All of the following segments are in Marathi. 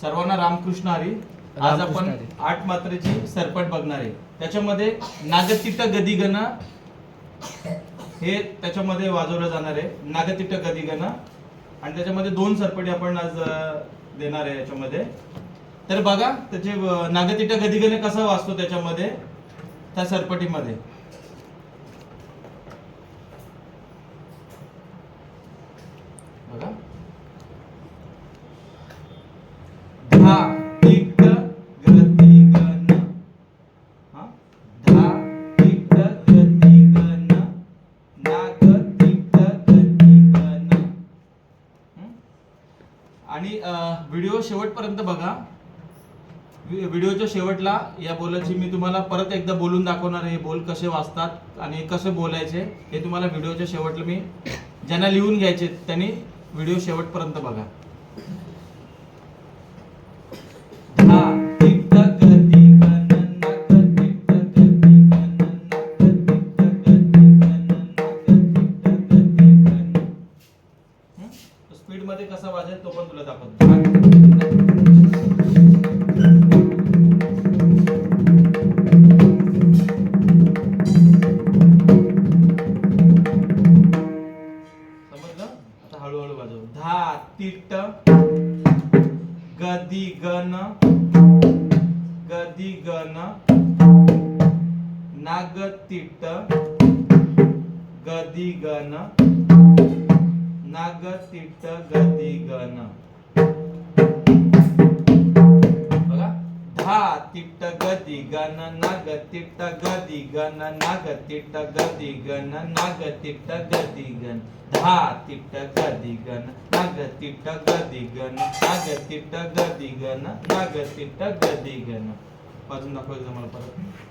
सर्वांना रामकृष्ण हरी. आज आपण. आठ मात्रेची सरपट बघणार आहे. त्याच्यामध्ये नागतिट्ट गदिगण हे त्याच्यामध्ये वाजवलं जाणार आहे. नागतिट्ट गदिगण. आणि त्याच्यामध्ये दोन सरपटी आपण आज देणार आहे याच्यामध्ये. तर बघा त्याचे अं, नागतिट्ट गदिगण कसा वाजतो त्याच्यामध्ये? त्या सरपटीमध्ये. व्हिडिओ शेवटपर्यंत बघा. व्हिडिओच्या शेवटला या बोलाची मी तुम्हाला परत एकदा बोलून दाखवणार आहे हे बोल कसे वाचतात आणि कसे बोलायचे हे तुम्हाला व्हिडिओच्या शेवटला मी ज्यांना लिहून घ्यायचे त्यांनी व्हिडिओ शेवटपर्यंत बघा. कसा वाजेल तो पण तुला दाखवतो. हळूहळू धा तिट गदी गण गदी गण नाग तिट गदी गण नाग तिट गती गण बघा धा तिट्ट गदी गण नाग तिट्ट गदी गण नाग तिट्ट गदी गण नाग तिट्ट गदी गण धा तिट्ट गदी गण नाग तिट्ट गदी गण नाग तिट्ट गदी गण नाग तिट्ट गदी गण अजून दाखवायचं मला परत.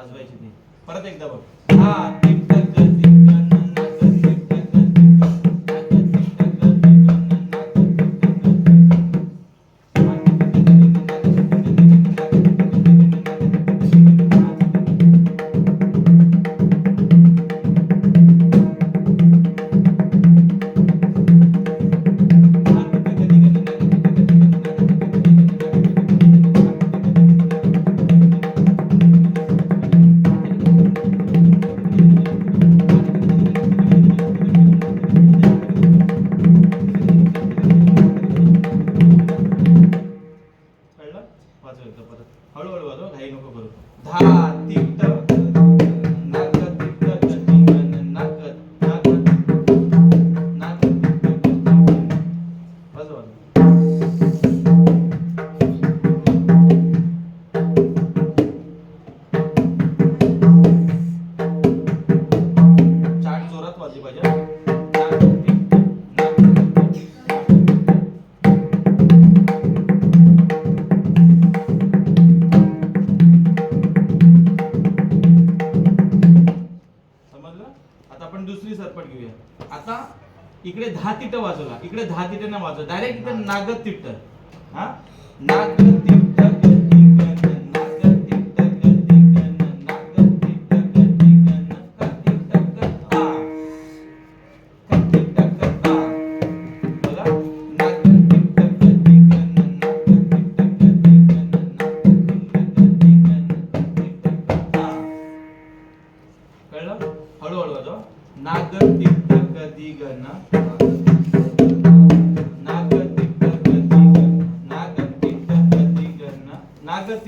वाजवायची ती. परत एकदा बघ. हा धा तिट्ट दहा तिथं वाजवला इकडे दहा तिटं वाजव. डायरेक्ट इथे नागद तिथं हा? नागद तिथं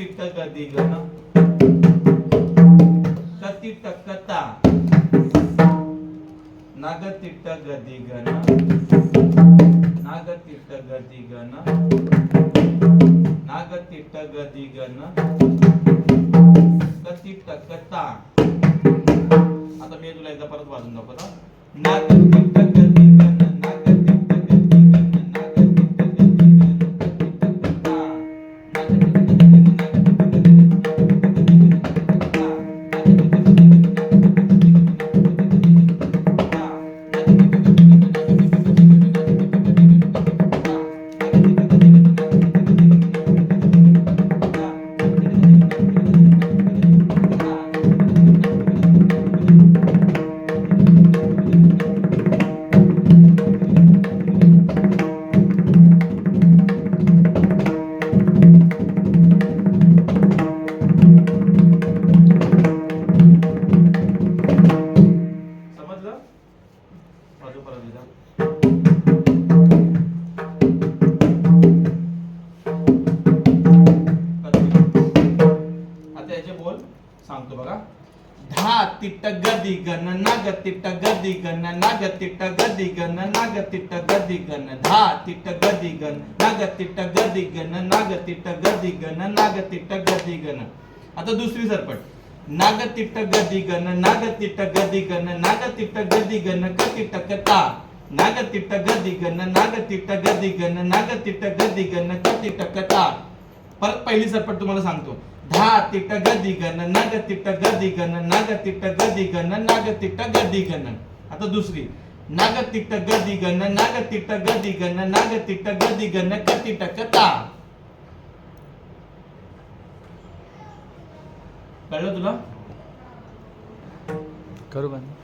तिट्ट कधी गण कती टक्कता नाग तिट्ट गदी गण नाग तिट्ट गदी गण नाग तिट्ट गदी गण कती टक्कता आता मी तुला एकदा परत वाजून दाखवतो. नाग तिट्ट गदी धा तिट्ट गदी गण नाग तिट्ट गदी गन नाग तिट्ट गदी गन नाग तिट्ट गदी गण धा तिट्ट गदी गण नाग तिट्ट गदी गन नाग तिट्ट गदी गन नाग तिट्ट गदी गन आता दुसरी सरपट नाग तिट्ट गदी गन नाग तिट्ट गदी गन नाग तिट्ट गदी गण कति टकता नाग तिट्ट गदी गन नाग तिट्ट गदी गन नाग तिट्ट गदी गण कति टकता परत पहिली सरपट तुम्हाला सांगतो धा तिट्ट गदी गण नाग तिट्ट गदी गण नाग तिट्ट गदी गण नाग तिट्ट गदी गण. आता दुसरी. नाग तिट्ट गदी गण नाग तिट्ट गदी गण नाग तिट्ट गदी गण कति टकता कळलं तुला? करू बंद.